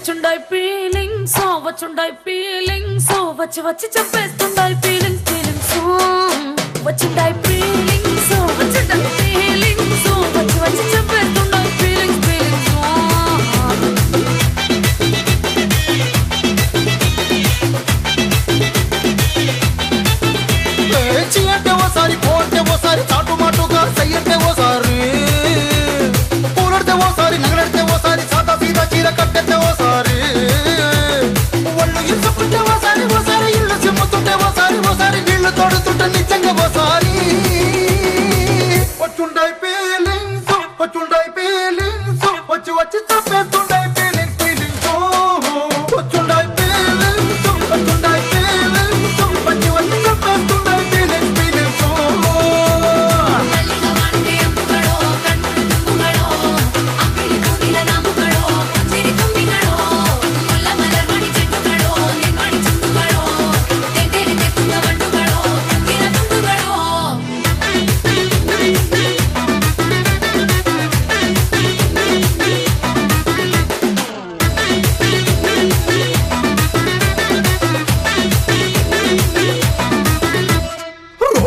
వచ్చుండాయి feelings oh, వచ్చుండాయి feelings oh, వచ్చి వచ్చి చెప్పేస్తుండాయి ఫీలింగ్స్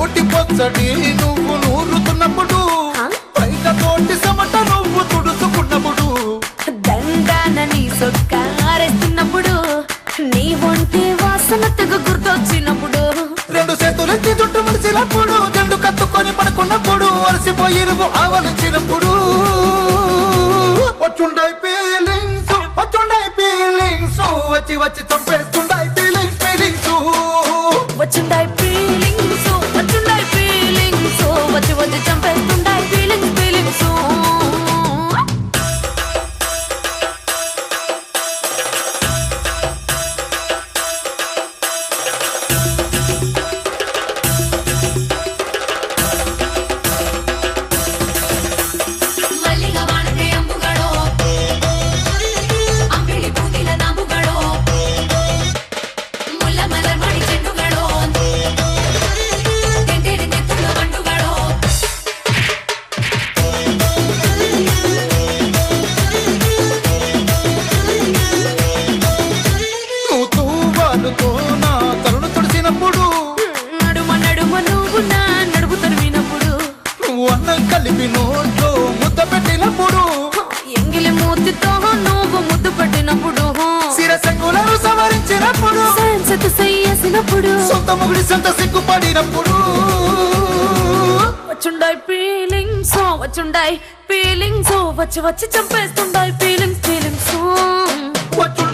నోటి పచ్చడి నువ్వు నూరుతున్నప్పుడు పైన నోటి సమట నువ్వు తుడుచుకున్నప్పుడు. దండాన నీ సొక్కారేస్తున్నప్పుడు నీ వంటి వాసన తెగ గుర్తొచ్చినప్పుడు. రెండు చేతులెత్తి చుట్టూ మలిచినప్పుడు జండు కత్తుకొని పడుకున్నప్పుడు అలసిపోయి నువ్వు ఆవలించినప్పుడు. వచ్చుండై ఫీలింగ్స్ వచ్చుండై ఫీలింగ్స్ వచ్చి వచ్చి చంపేస్తుండ మొగుడి సంత సిగ్గుపడినప్పుడు వచ్చుండాయి ఫీలింగ్స్ oh, వచ్చుండాయి ఫీలింగ్స్ oh, వచ్చి వచ్చి చంపేస్తుండాయి ఫీలింగ్స్ ఫీలింగ్స్ oh. వచ్చుండాయి